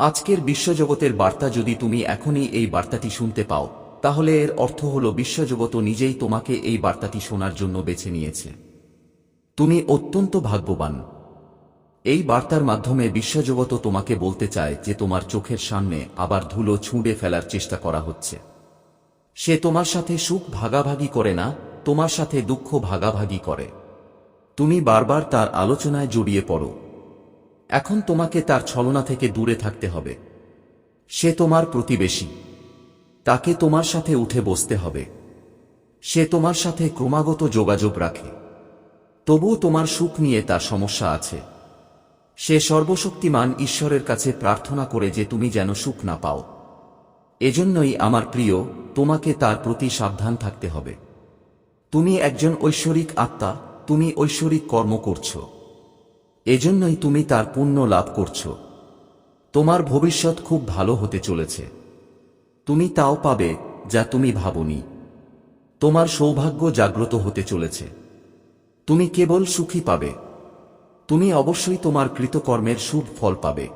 আজকের বিশ্বজগতের বার্তা যদি তুমি এখনই এই বার্তাটি শুনতে পাও, তাহলে এর অর্থ হল বিশ্বজগত নিজেই তোমাকে এই বার্তাটি শোনার জন্য বেছে নিয়েছে। তুমি অত্যন্ত ভাগ্যবান। এই বার্তার মাধ্যমে বিশ্বজগত তোমাকে বলতে চায় যে তোমার চোখের সামনে আবার ধুলো ছুঁড়ে ফেলার চেষ্টা করা হচ্ছে। সে তোমার সাথে সুখ ভাগাভাগি করে না, তোমার সাথে দুঃখ ভাগাভাগি করে। তুমি বারবার তার আলোচনায় জড়িয়ে পড়ো। এখন তোমাকে তার ছলনা থেকে দূরে থাকতে হবে। সে তোমার প্রতিবেশী। তাকে তোমার সাথে উঠে বসতে হবে। সে তোমার সাথে ক্রমাগত যোগাযোগ রাখে। তবুও তোমার সুখ নিয়ে তার সমস্যা আছে। সে সর্বশক্তিমান ঈশ্বরের কাছে প্রার্থনা করে যে তুমি যেন সুখ না পাও। এজন্যই আমার প্রিয়, তোমাকে তার প্রতি সাবধান থাকতে হবে। তুমি একজন ঐশ্বরিক আত্মা, তুমি ঐশ্বরিক কর্ম করছ। এজন্যই তুমি তার পুণ্য লাভ করছ। তোমার ভবিষ্যৎ খুব ভালো হতে চলেছে। তুমি তাও পাবে যা তুমি ভাবনি। তোমার সৌভাগ্য জাগ্রত হতে চলেছে। তুমি কেবল সুখী পাবে। তুমি অবশ্যই তোমার কৃতকর্মের শুভ ফল পাবে।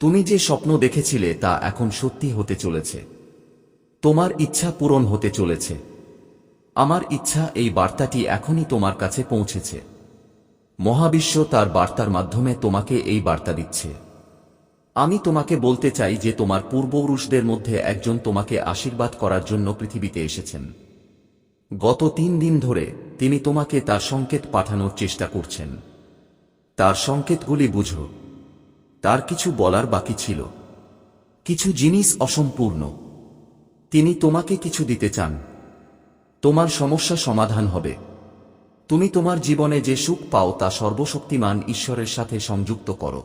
তুমি যে স্বপ্ন দেখেছিলে তা এখন সত্যি হতে চলেছে। তোমার ইচ্ছা পূরণ হতে চলেছে। আমার ইচ্ছা এই বার্তাটি এখনই তোমার কাছে পৌঁছেছে। মহাবিশ্ব তার বার্তার মাধ্যমে তোমাকে এই বার্তা দিচ্ছে। আমি তোমাকে বলতে চাই যে তোমার পূর্বপুরুষদের মধ্যে একজন তোমাকে আশীর্বাদ করার জন্য পৃথিবীতে এসেছেন। গত তিন দিন ধরে তিনি তোমাকে তার সংকেত পাঠানোর চেষ্টা করছেন। তার সংকেতগুলি বুঝো। তার কিছু বলার বাকি ছিল। কিছু জিনিস অসম্পূর্ণ। তিনি তোমাকে কিছু দিতে চান। তোমার সমস্যা সমাধান হবে। তুমি তোমার জীবনে যে সুখ পাও তা সর্বশক্তিমান ঈশ্বরের সাথে সংযুক্ত করো।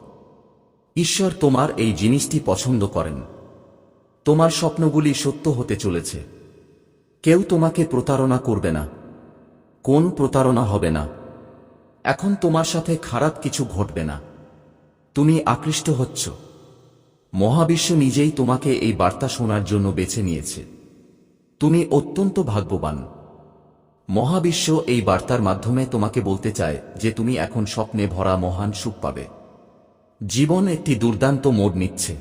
ঈশ্বর তোমার এই জিনিসটি পছন্দ করেন। তোমার স্বপ্নগুলি সত্য হতে চলেছে। কেউ তোমাকে প্রতারণা করবে না। কোন প্রতারণা হবে না। এখন তোমার সাথে খারাপ কিছু ঘটবে না। তুমি আকৃষ্ট হচ্ছ। মহাবিশ্ব নিজেই তোমাকে এই বার্তা শোনার জন্য বেছে নিয়েছে। তুমি অত্যন্ত ভাগ্যবান। মহাবিশ্ব এই বার্তার মাধ্যমে তোমাকে বলতে চায় যে তুমি এখন স্বপ্নে ভরা মহান সুখ পাবে। জীবন একটি দুর্দান্ত মোড় নিচ্ছে।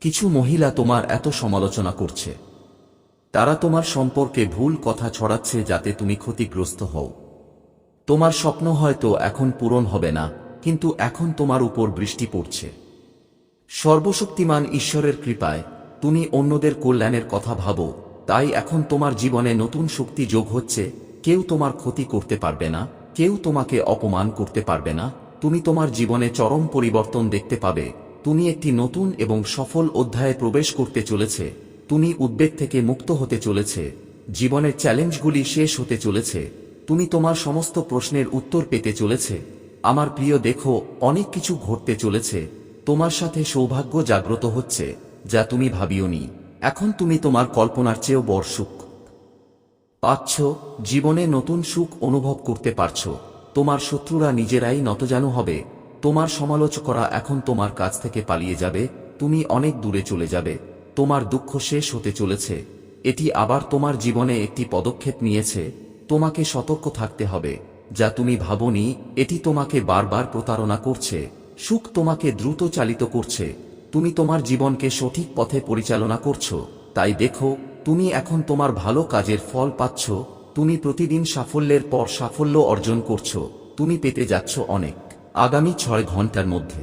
কিছু মহিলা তোমার এত সমালোচনা করছে। তারা তোমার সম্পর্কে ভুল কথা ছড়াচ্ছে যাতে তুমি ক্ষতিগ্রস্ত হও। তোমার স্বপ্ন হয়তো এখন পূরণ হবে না, কিন্তু এখন তোমার উপর বৃষ্টি পড়ছে। সর্বশক্তিমান ঈশ্বরের কৃপায়, তুমি অন্যদের কল্যাণের কথা ভাবো তাই এখন তোমার জীবনে নতুন শক্তি যোগ হচ্ছে, কেউ তোমার ক্ষতি করতে পারবে না, কেউ তোমাকে অপমান করতে পারবে না, তুমি তোমার জীবনে চরম পরিবর্তন দেখতে পাবে, তুমি একটি নতুন এবং সফল অধ্যায়ে প্রবেশ করতে চলেছে, তুমি উদ্বেগ থেকে মুক্ত হতে চলেছে, জীবনের চ্যালেঞ্জগুলি শেষ হতে চলেছে, তুমি তোমার সমস্ত প্রশ্নের উত্তর পেতে চলেছে, আমার প্রিয় দেখো, অনেক কিছু ঘটতে চলেছে, তোমার সাথে সৌভাগ্য জাগ্রত হচ্ছে, যা তুমি ভাবিওনি। এখন তুমি তোমার কল্পনার চেয়েও বড় সুখ। পাচ্ছ, জীবনে নতুন সুখ অনুভব করতে পারছ। তোমার শত্রুরা নিজেরাই নতজানু হবে। তোমার সমালোচকরা এখন তোমার কাছ থেকে পালিয়ে যাবে। তুমি অনেক দূরে চলে যাবে। তোমার দুঃখ শেষ হতে চলেছে। এটি আবার তোমার জীবনে একটি পদক্ষেপ নিয়েছে। তোমাকে সতর্ক থাকতে হবে। যা তুমি ভাবনি, এটি তোমাকে বারবার প্রতারণা করছে। সুখ তোমাকে দ্রুত চালিত করছে। তুমি তোমার জীবনকে সঠিক পথে পরিচালনা করছ, তাই দেখো, তুমি এখন তোমার ভালো কাজের ফল পাচ্ছ, তুমি প্রতিদিন সাফল্যের পর সাফল্য অর্জন করছ, তুমি পেতে যাচ্ছ অনেক। আগামী ছয় ঘণ্টার মধ্যে।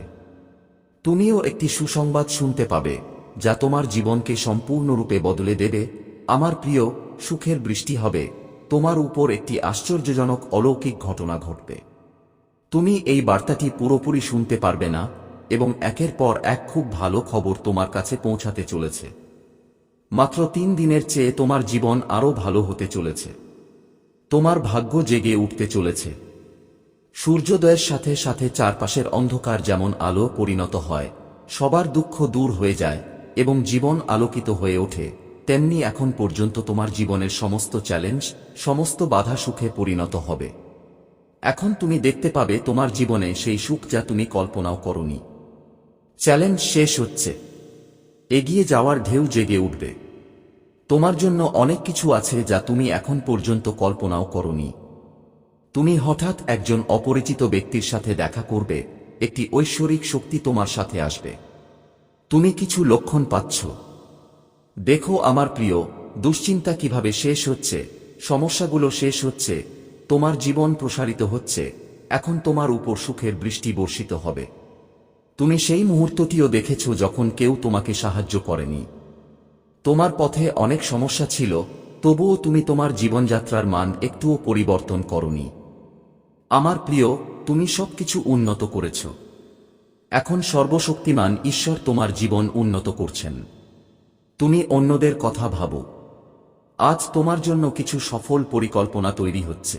তুমিও একটি সুসংবাদ শুনতে পাবে, যা তোমার জীবনকে সম্পূর্ণরূপে বদলে দেবে। আমার প্রিয়, সুখের বৃষ্টি হবে, তোমার উপর একটি আশ্চর্যজনক অলৌকিক ঘটনা ঘটবে। তুমি এই বার্তাটি পুরোপুরি শুনতে পারবে না এবং একের পর এক খুব ভালো খবর তোমার কাছে পৌঁছাতে চলেছে। মাত্র তিন দিনের চেয়ে তোমার জীবন আরও ভালো হতে চলেছে। তোমার ভাগ্য জেগে উঠতে চলেছে। সূর্যোদয়ের সাথে সাথে চারপাশের অন্ধকার যেমন আলো পরিণত হয়, সবার দুঃখ দূর হয়ে যায় এবং জীবন আলোকিত হয়ে ওঠে, তেমনি এখন পর্যন্ত তোমার জীবনের সমস্ত চ্যালেঞ্জ, সমস্ত বাধা সুখে পরিণত হবে। এখন তুমি দেখতে পাবে তোমার জীবনে সেই সুখ যা তুমি কল্পনাও করনি। চ্যালেঞ্জ শেষ হচ্ছে। এগিয়ে যাওয়ার ঢেউ জেগে উঠবে। তোমার জন্য অনেক কিছু আছে যা তুমি এখন পর্যন্ত কল্পনাও করনি। তুমি হঠাৎ একজন অপরিচিত ব্যক্তির সাথে দেখা করবে, একটি ঐশ্বরিক শক্তি তোমার সাথে আসবে। তুমি কিছু লক্ষণ পাচ্ছ। দেখো আমার প্রিয়, দুশ্চিন্তা কীভাবে শেষ হচ্ছে, সমস্যাগুলো শেষ হচ্ছে, তোমার জীবন প্রসারিত হচ্ছে, এখন তোমার উপর সুখের বৃষ্টি বর্ষিত হবে। তুমি সেই মুহূর্তটিও দেখেছ যখন কেউ তোমাকে সাহায্য করেনি। তোমার পথে অনেক সমস্যা ছিল, তবুও তুমি তোমার জীবনযাত্রার মান একটুও পরিবর্তন করনি। আমার প্রিয়, তুমি সবকিছু উন্নত করেছ। এখন সর্বশক্তিমান ঈশ্বর তোমার জীবন উন্নত করছেন। তুমি অন্যদের কথা ভাবো। আজ তোমার জন্য কিছু সফল পরিকল্পনা তৈরি হচ্ছে।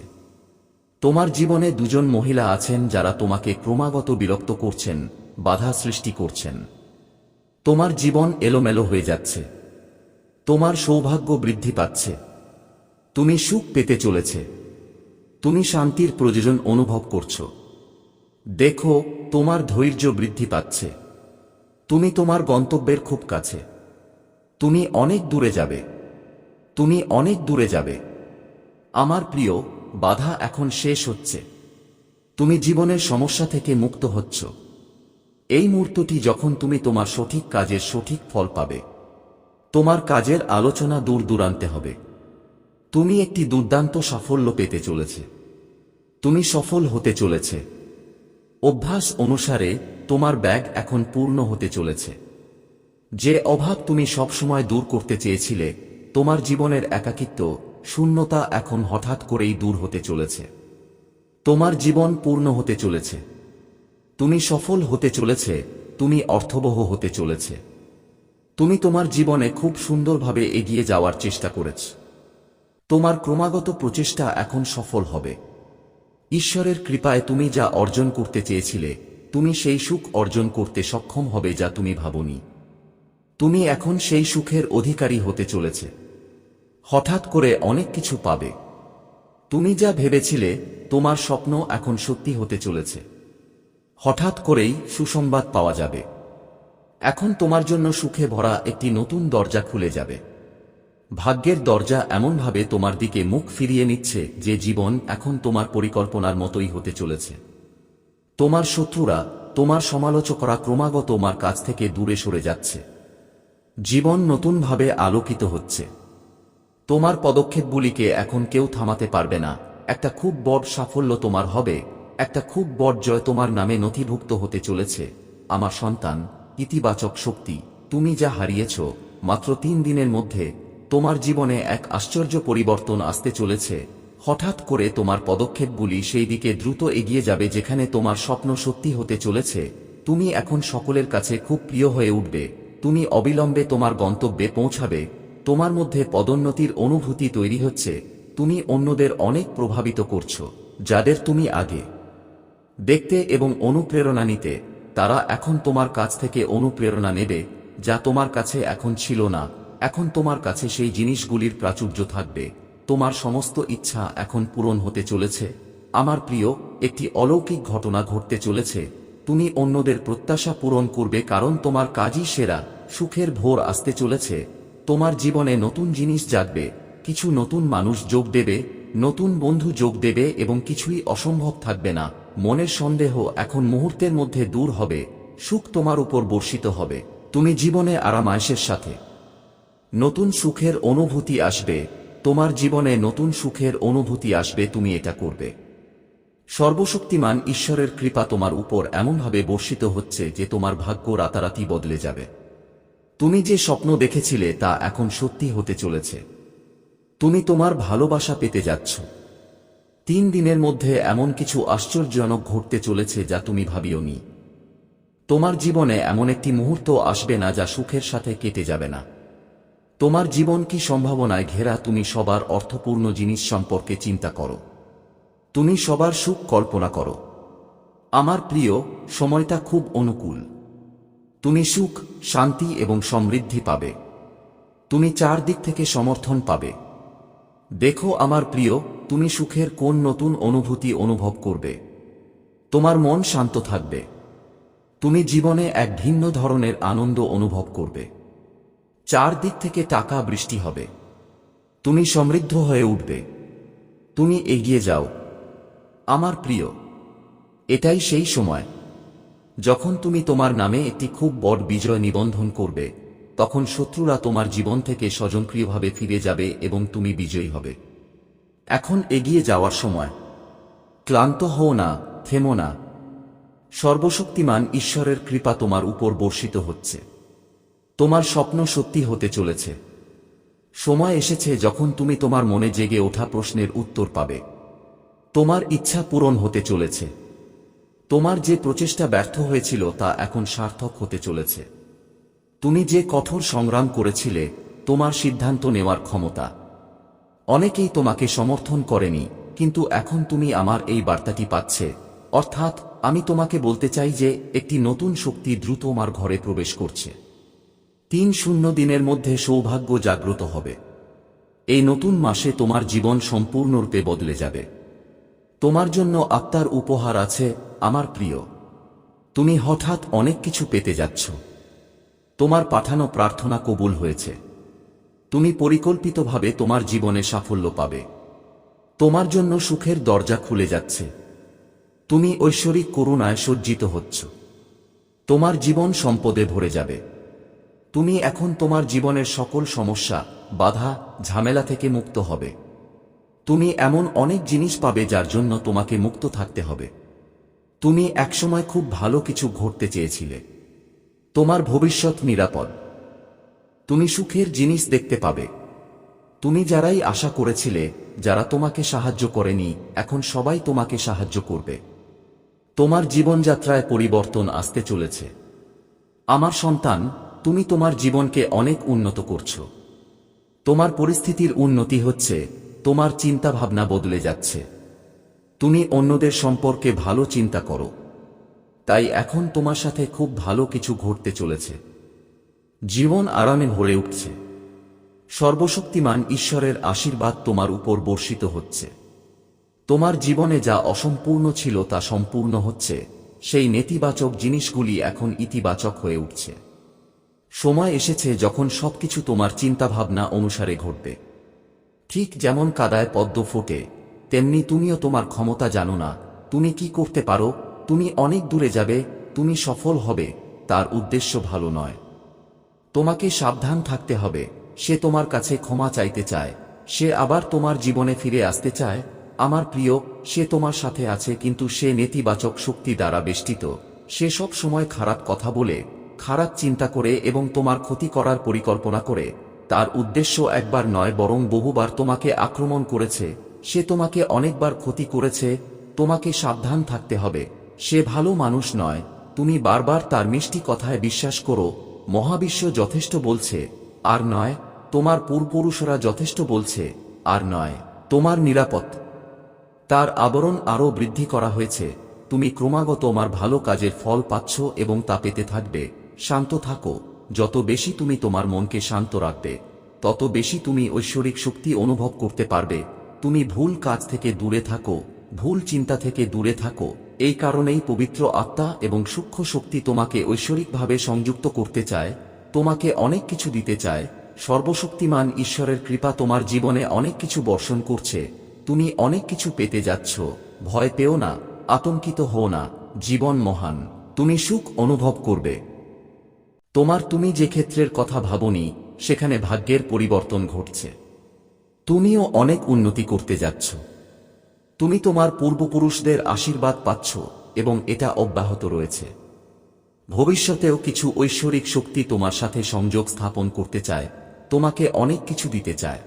তোমার জীবনে দুজন মহিলা আছেন যারা তোমাকে ক্রমাগত বিরক্ত করছেন বাধা সৃষ্টি করছেন। তোমার জীবন এলোমেলো হয়ে যাচ্ছে। তোমার সৌভাগ্য বৃদ্ধি পাচ্ছে। তুমি সুখ পেতে চলেছে। তুমি শান্তির প্রয়োজন অনুভব করছ। দেখো, তোমার ধৈর্য বৃদ্ধি পাচ্ছে। তুমি তোমার গন্তব্যের খুব কাছে। তুমি অনেক দূরে যাবে। তুমি অনেক দূরে যাবে। আমার প্রিয়, বাধা এখন শেষ হচ্ছে। তুমি জীবনের সমস্যা থেকে মুক্ত হচ্ছ। এই মুহূর্তটি যখন তুমি তোমার সঠিক কাজের সঠিক ফল পাবে, তোমার কাজের আলোচনা দূর দূরান্তে হবে। তুমি একটি দুর্দান্ত সাফল্য পেতে চলেছে। তুমি সফল হতে চলেছে। অভ্যাস অনুসারে তোমার ব্যাগ এখন পূর্ণ হতে চলেছে। যে অভাব তুমি সবসময় দূর করতে চেয়েছিলে, তোমার জীবনের একাকিত্ব, শূন্যতা এখন হঠাৎ করেই দূর হতে চলেছে। তোমার জীবন পূর্ণ হতে চলেছে। তুমি সফল হতে চলেছে, তুমি অর্থবহ হতে চলেছে। তুমি তোমার জীবনে খুব সুন্দরভাবে এগিয়ে যাওয়ার চেষ্টা করেছ। তোমার ক্রমাগত প্রচেষ্টা এখন সফল হবে। ঈশ্বরের কৃপায় তুমি যা অর্জন করতে চেয়েছিলে, তুমি সেই সুখ অর্জন করতে সক্ষম হবে যা তুমি ভাবনি। তুমি এখন সেই সুখের অধিকারী হতে চলেছে। হঠাৎ করে অনেক কিছু পাবে। তুমি যা ভেবেছিলে, তোমার স্বপ্ন এখন সত্যি হতে চলেছে। হঠাৎ করেই সুসংবাদ পাওয়া যাবে। এখন তোমার জন্য সুখে ভরা একটি নতুন দরজা খুলে যাবে। ভাগ্যের দরজা এমনভাবে তোমার দিকে মুখ ফিরিয়ে নিচ্ছে যে জীবন এখন তোমার পরিকল্পনার মতোই হতে চলেছে। তোমার শত্রুরা, তোমার সমালোচকরা ক্রমাগত তোমার কাছ থেকে দূরে সরে যাচ্ছে। জীবন নতুনভাবে আলোকিত হচ্ছে। তোমার পদক্ষেপগুলিকে এখন কেউ থামাতে পারবে না। একটা খুব বড় সাফল্য তোমার হবে। একটা খুব বড় জয় তোমার নামে নথিভুক্ত হতে চলেছে। আমার সন্তান, ইতিবাচক শক্তি, তুমি যা হারিয়েছ, মাত্র তিন দিনের মধ্যে তোমার জীবনে এক আশ্চর্য পরিবর্তন আসতে চলেছে। হঠাৎ করে তোমার পদক্ষেপগুলি সেই দিকে দ্রুত এগিয়ে যাবে যেখানে তোমার স্বপ্ন সত্যি হতে চলেছে। তুমি এখন সকলের কাছে খুব প্রিয় হয়ে উঠবে। তুমি অবিলম্বে তোমার গন্তব্যে পৌঁছাবে। তোমার মধ্যে পদোন্নতির অনুভূতি তৈরি হচ্ছে। তুমি অন্যদের অনেক প্রভাবিত করছ, যাদের তুমি আগে দেখতে এবং অনুপ্রেরণা নিতে, তারা এখন তোমার কাছ থেকে অনুপ্রেরণা নেবে, যা তোমার কাছে এখন ছিল না। এখন তোমার কাছে সেই জিনিসগুলির প্রাচুর্য থাকবে। তোমার সমস্ত ইচ্ছা এখন পূরণ হতে চলেছে। আমার প্রিয়, একটি অলৌকিক ঘটনা ঘটতে চলেছে। তুমি অন্যদের প্রত্যাশা পূরণ করবে কারণ তোমার কাজই সেরা, সুখের ভোর আসতে চলেছে। তোমার জীবনে নতুন জিনিস জাগবে, কিছু নতুন মানুষ যোগ দেবে, নতুন বন্ধু যোগ দেবে এবং কিছুই অসম্ভব থাকবে না। মনের সন্দেহ এখন মুহূর্তের মধ্যে দূর হবে, সুখ তোমার উপর বর্ষিত হবে, তুমি জীবনে আরামায়েশের সাথে। নতুন সুখের অনুভূতি আসবে, তোমার জীবনে নতুন সুখের অনুভূতি আসবে, তুমি এটা করবে। সর্বশক্তিমান ঈশ্বরের কৃপা তোমার উপর এমনভাবে বর্ষিত হচ্ছে যে তোমার ভাগ্য রাতারাতি বদলে যাবে। তুমি যে স্বপ্ন দেখেছিলে তা এখন সত্যি হতে চলেছে। তুমি তোমার ভালোবাসা পেতে যাচ্ছ। তিন দিনের মধ্যে এমন কিছু আশ্চর্যজনক ঘটতে চলেছে যা তুমি ভাবিওনি। তোমার জীবনে এমন একটি মুহূর্ত আসবে না যা সুখের সাথে কেটে যাবে না। তোমার জীবন কি সম্ভাবনায় ঘেরা তুমি সবার অর্থপূর্ণ জিনিস সম্পর্কে চিন্তা করো। তুমি সবার সুখ কল্পনা করো। আমার প্রিয়, সময়টা খুব অনুকূল। তুমি সুখ, শান্তি এবং সমৃদ্ধি পাবে। তুমি চারদিক থেকে সমর্থন পাবে। দেখো আমার প্রিয় তুমি সুখের কোন নতুন অনুভূতি অনুভব করবে? তোমার মন শান্ত থাকবে। তুমি জীবনে এক ভিন্ন ধরনের আনন্দ অনুভব করবে। চারদিক থেকে টাকা বৃষ্টি হবে। তুমি সমৃদ্ধ হয়ে উঠবে। তুমি এগিয়ে যাও। আমার প্রিয়, এটাই সেই সময়। যখন তুমি তোমার নামে একটি খুব বড় বিজয় নিবন্ধন করবে, তখন শত্রুরা তোমার জীবন থেকে স্বজনক্রিয়ভাবে ফিরে যাবে এবং তুমি বিজয়ী হবে। এখন এগিয়ে যাওয়ার সময়। ক্লান্ত হও না, থেমো না। সর্বশক্তিমান ঈশ্বরের কৃপা তোমার উপর বর্ষিত হচ্ছে। তোমার স্বপ্ন সত্যি হতে চলেছে। সময় এসেছে যখন তুমি তোমার মনে জেগে ওঠা প্রশ্নের উত্তর পাবে। তোমার ইচ্ছা পূরণ হতে চলেছে। তোমার যে প্রচেষ্টা ব্যর্থ হয়েছিল তা এখন সার্থক হতে চলেছে। তুমি যে কঠোর সংগ্রাম করেছিলে, তোমার সিদ্ধান্ত নেওয়ার ক্ষমতা। অনেকেই তোমাকে সমর্থন করেনি, কিন্তু এখন তুমি আমার এই বার্তাটি পাচ্ছে। অর্থাৎ, আমি তোমাকে বলতে চাই যে, একটি নতুন শক্তি দ্রুত আমার ঘরে প্রবেশ করছে। তিন শূন্য দিনের মধ্যে সৌভাগ্য জাগ্রত হবে। এই নতুন মাসে তোমার জীবন সম্পূর্ণরূপে বদলে যাবে। তোমার জন্য আত্মার উপহার আছে, আমার প্রিয়। তুমি হঠাৎ অনেক কিছু পেতে যাচ্ছ। তোমার পাঠানো প্রার্থনা কবুল হয়েছে। তুমি পরিকল্পিতভাবে তোমার জীবনে সাফল্য পাবে। তোমার জন্য সুখের দরজা খুলে যাচ্ছে। তুমি ঐশ্বরিক করুণায় সজ্জিত হচ্ছ। তোমার জীবন সম্পদে ভরে যাবে। তুমি এখন তোমার জীবনের সকল সমস্যা, বাধা, ঝামেলা থেকে মুক্ত হবে। তুমি এমন অনেক জিনিস পাবে যার জন্য তোমাকে মুক্ত থাকতে হবে। তুমি একসময় খুব ভালো কিছু ঘটতে চেয়েছিলে। তোমার ভবিষ্যৎ নিরাপদ। তুমি সুখের জিনিস দেখতে পাবে। তুমি যারাই আশা করেছিলে, যারা তোমাকে সাহায্য করেনি, এখন সবাই তোমাকে সাহায্য করবে। তোমার জীবনযাত্রায় পরিবর্তন আসতে চলেছে। আমার সন্তান, তুমি তোমার জীবনকে অনেক উন্নত করছ। তোমার পরিস্থিতির উন্নতি হচ্ছে, তোমার চিন্তাভাবনা বদলে যাচ্ছে। তুমি অন্যদের সম্পর্কে ভালো চিন্তা করো। তাই এখন তোমার সাথে খুব ভালো কিছু ঘটতে চলেছে। জীবন আরামে ভরে উঠছে। সর্বশক্তিমান ঈশ্বরের আশীর্বাদ তোমার উপর বর্ষিত হচ্ছে। তোমার জীবনে যা অসম্পূর্ণ ছিল তা সম্পূর্ণ হচ্ছে। সেই নেতিবাচক জিনিসগুলি এখন ইতিবাচক হয়ে উঠছে। সময় এসেছে যখন সবকিছু তোমার চিন্তাভাবনা অনুসারে ঘটবে। ঠিক যেমন কাদায় পদ্ম ফোটে, তেমনি তুমিও তোমার ক্ষমতা জানো না, তুমি কি করতে পারো, তুমি অনেক দূরে যাবে, তুমি সফল হবে, তার উদ্দেশ্য ভালো নয়। তোমাকে সাবধান থাকতে হবে, সে তোমার কাছে ক্ষমা চাইতে চায়, সে আবার তোমার জীবনে ফিরে আসতে চায়, আমার প্রিয়, সে তোমার সাথে আছে কিন্তু সে নেতিবাচক শক্তি দ্বারা বেষ্টিত, সে সব সময় খারাপ কথা বলে, খারাপ চিন্তা করে এবং তোমার ক্ষতি করার পরিকল্পনা করে, তার উদ্দেশ্য একবার নয় বরং বহুবার তোমাকে আক্রমণ করেছে, সে তোমাকে অনেকবার ক্ষতি করেছে, তোমাকে সাবধান থাকতে হবে, সে ভালো মানুষ নয়, তুমি বারবার তার মিষ্টি কথায় বিশ্বাস করো মহাবিশ্ব যথেষ্ট বলছে, আর নয়, তোমার পূর্বপুরুষরা যথেষ্ট বলছে, আর নয়, তোমার নিরাপদ। তার আবরণ আরও বৃদ্ধি করা হয়েছে, তুমি ক্রমাগত তোমার ভালো কাজের ফল পাচ্ছ এবং তা পেতে থাকবে, শান্ত থাকো, যত বেশি তুমি তোমার মনকে শান্ত রাখবে, তত বেশি তুমি ঐশ্বরিক শক্তি অনুভব করতে পারবে, তুমি ভুল কাজ থেকে দূরে থাকো, ভুল চিন্তা থেকে দূরে থাকো এই কারণেই পবিত্র আত্মা এবং সূক্ষ্ম শক্তি তোমাকে ঐশ্বরিকভাবে সংযুক্ত করতে চায়, তোমাকে অনেক কিছু দিতে চায়। সর্বশক্তিমান ঈশ্বরের কৃপা তোমার জীবনে অনেক কিছু বর্ষণ করছে। তুমি অনেক কিছু পেতে যাচ্ছ। ভয় পেও না, আতঙ্কিত হও না, জীবন মহান। তুমি সুখ অনুভব করবে। তোমার তুমি যে ক্ষেত্রের কথা ভাবনি, সেখানে ভাগ্যের পরিবর্তন ঘটছে। তুমিও অনেক উন্নতি করতে যাচ্ছ। তুমি তোমার পূর্বপুরুষদের আশীর্বাদ পাচ্ছ এবং এটা অব্যাহত রয়েছে। ভবিষ্যতেও কিছু ঐশ্বরিক শক্তি তোমার সাথে সংযোগ স্থাপন করতে চায়, তোমাকে অনেক কিছু দিতে চায়।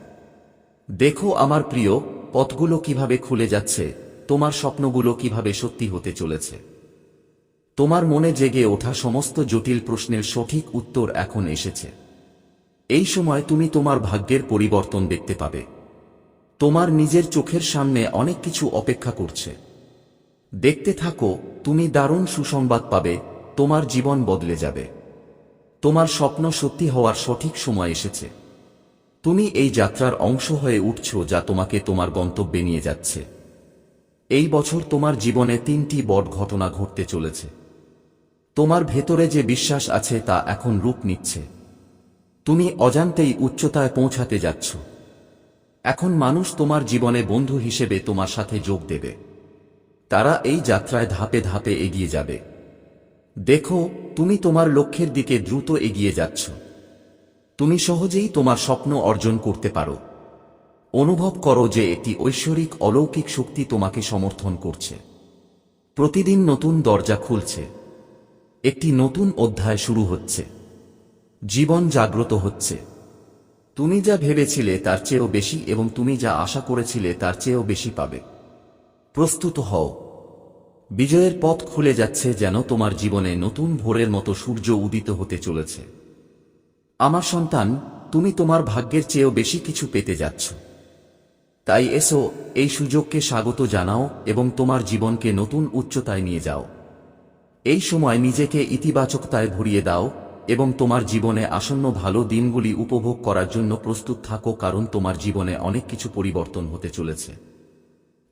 দেখো আমার প্রিয়, পথগুলো কীভাবে খুলে যাচ্ছে, তোমার স্বপ্নগুলো কীভাবে সত্যি হতে চলেছে। তোমার মনে জেগে ওঠা সমস্ত জটিল প্রশ্নের সঠিক উত্তর এখন এসেছে। এই সময় তুমি তোমার ভাগ্যের পরিবর্তন দেখতে পাবে। তোমার নিজের চোখের সামনে অনেক কিছু অপেক্ষা করছে। দেখতে থাকো, তুমি দারুণ সুসংবাদ পাবে, তোমার জীবন বদলে যাবে। তোমার স্বপ্ন সত্যি হওয়ার সঠিক সময় এসেছে। তুমি এই যাত্রার অংশ হয়ে উঠছ যা তোমাকে তোমার গন্তব্যে নিয়ে যাচ্ছে। এই বছর তোমার জীবনে তিনটি বড় ঘটনা ঘটতে চলেছে। তোমার ভেতরে যে বিশ্বাস আছে তা এখন রূপ নিচ্ছে। তুমি অজান্তেই উচ্চতায় পৌঁছাতে যাচ্ছ। এখন মানুষ তোমার জীবনে বন্ধু হিসেবে তোমার সাথে যোগ দেবে। তারা এই যাত্রায় ধাপে ধাপে এগিয়ে যাবে। দেখো, তুমি তোমার লক্ষ্যের দিকে দ্রুত এগিয়ে যাচ্ছ। তুমি সহজেই তোমার স্বপ্ন অর্জন করতে পারো। অনুভব করো যে একটি ঐশ্বরিক অলৌকিক শক্তি তোমাকে সমর্থন করছে। প্রতিদিন নতুন দরজা খুলছে। একটি নতুন অধ্যায় শুরু হচ্ছে। জীবন জাগ্রত হচ্ছে। তুমি যা ভেবেছিলে তার চেয়েও বেশি এবং তুমি যা আশা করেছিলে তার চেয়েও বেশি পাবে। প্রস্তুত হও। বিজয়ের পথ খুলে যাচ্ছে যেন তোমার জীবনে নতুন ভোরের মতো সূর্য উদিত হতে চলেছে। আমার সন্তান, তুমি তোমার ভাগ্যের চেয়েও বেশি কিছু পেতে যাচ্ছ। তাই এসো, এই সুযোগকে স্বাগত জানাও এবং তোমার জীবনকে নতুন উচ্চতায় নিয়ে যাও। এই সময় নিজেকে ইতিবাচকতায় ভরিয়ে দাও এবং তোমার জীবনে আসন্ন ভালো দিনগুলি উপভোগ করার জন্য প্রস্তুত থাকো কারণ তোমার জীবনে অনেক কিছু পরিবর্তন হতে চলেছে।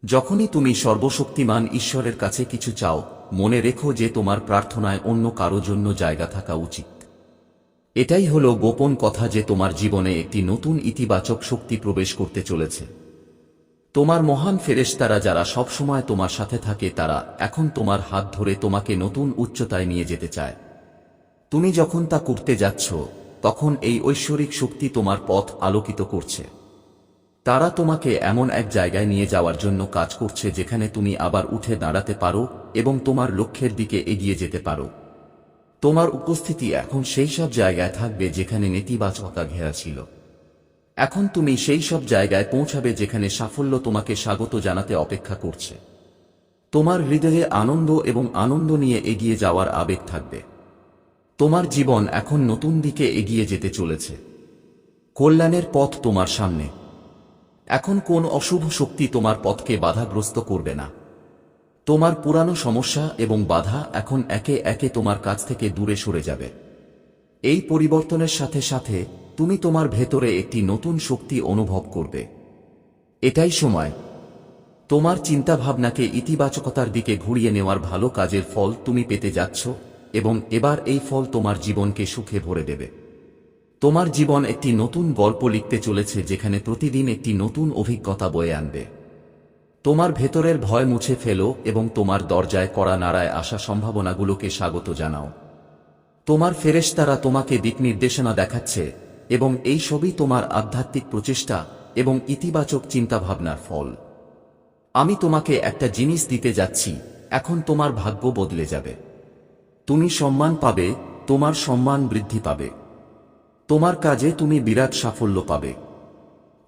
যখনই তুমি সর্বশক্তিমান ঈশ্বরের কাছে কিছু চাও, মনে রেখো যে তোমার প্রার্থনায় অন্য কারও জন্য জায়গা থাকা উচিত। এটাই হলো গোপন কথা যে তোমার জীবনে একটি নতুন ইতিবাচক শক্তি প্রবেশ করতে চলেছে। তোমার মহান ফেরেশতারা যারা সবসময় তোমার সাথে থাকে, তারা এখন তোমার হাত ধরে তোমাকে নতুন উচ্চতায় নিয়ে যেতে চায়। তুমি যখন তা করতে যাচ্ছ, তখন এই ঐশ্বরিক শক্তি তোমার পথ আলোকিত করছে। তারা তোমাকে এমন এক জায়গায় নিয়ে যাওয়ার জন্য কাজ করছে যেখানে তুমি আবার উঠে দাঁড়াতে পারো এবং তোমার লক্ষ্যের দিকে এগিয়ে যেতে পারো। তোমার উপস্থিতি এখন সেই সব জায়গায় থাকবে যেখানে নেতিবাচকতা ঘেরা ছিল। এখন তুমি সেই সব জায়গায় পৌঁছাবে যেখানে সাফল্য তোমাকে স্বাগত জানাতে অপেক্ষা করছে। তোমার হৃদয়ে আনন্দ এবং আনন্দ নিয়ে এগিয়ে যাওয়ার আবেগ থাকবে। তোমার জীবন এখন নতুন দিকে এগিয়ে যেতে চলেছে। কল্যাণের পথ তোমার সামনে। এখন কোন অশুভ শক্তি তোমার পথকে বাধাগ্রস্ত করবে না। তোমার পুরানো সমস্যা এবং বাধা এখন একে একে তোমার কাছ থেকে দূরে সরে যাবে। এই পরিবর্তনের সাথে সাথে তুমি তোমার ভেতরে একটি নতুন শক্তি অনুভব করবে। এটাই সময়। তোমার চিন্তাভাবনাকে ইতিবাচকতার দিকে ঘুরিয়ে নেওয়ার ভালো কাজের ফল তুমি পেতে যাচ্ছ। এবং এবার এই ফল তোমার জীবনকে সুখে ভরে দেবে। তোমার জীবন একটি নতুন গল্প লিখতে চলেছে যেখানে প্রতিদিন একটি নতুন অভিজ্ঞতা বয়ে আনবে। তোমার ভেতরের ভয় মুছে ফেলো এবং তোমার দরজায় কড়া নাড়ায় আসা সম্ভাবনাগুলোকে স্বাগত জানাও। তোমার ফেরেশতারা তোমাকে দিক নির্দেশনা দেখাচ্ছে এবং এই সবই তোমার আধ্যাত্মিক প্রচেষ্টা এবং ইতিবাচক চিন্তাভাবনার ফল। আমি তোমাকে একটা জিনিস দিতে যাচ্ছি, এখন তোমার ভাগ্য বদলে যাবে। তুমি সম্মান পাবে, তোমার সম্মান বৃদ্ধি পাবে। তোমার কাজে তুমি বিরাট সাফল্য পাবে।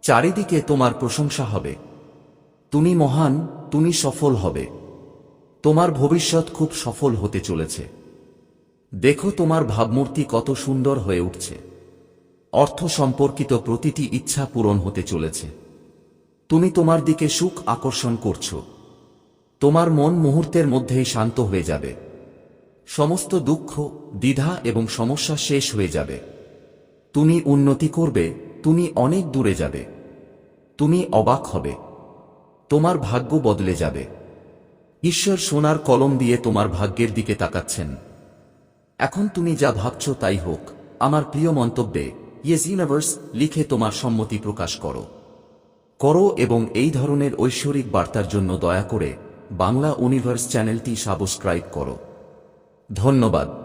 চারিদিকে তোমার প্রশংসা হবে। তুমি মহান, তুমি সফল হবে। তোমার ভবিষ্যৎ খুব সফল হতে চলেছে। দেখো তোমার ভাবমূর্তি কত সুন্দর হয়ে উঠছে। অর্থ সম্পর্কিত প্রতিটি ইচ্ছা পূরণ হতে চলেছে। তুমি তোমার দিকে সুখ আকর্ষণ করছ। তোমার মন মুহূর্তের মধ্যেই শান্ত হয়ে যাবে। সমস্ত দুঃখ, দ্বিধা এবং সমস্যা শেষ হয়ে যাবে। তুমি উন্নতি করবে, তুমি অনেক দূরে যাবে। তুমি অবাক হবে। তোমার ভাগ্য বদলে যাবে। ঈশ্বর সোনার কলম দিয়ে তোমার ভাগ্যের দিকে তাকাচ্ছেন। এখন তুমি যা ভাবছ তাই হোক, আমার প্রিয় মন্তব্যে, ইয়েস ইউনিভার্স, লিখে তোমার সম্মতি প্রকাশ করো। করো এবং এই ধরনের ঐশ্বরিক বার্তার জন্য দয়া করে বাংলা ইউনিভার্স চ্যানেলটি সাবস্ক্রাইব করো। ধন্যবাদ।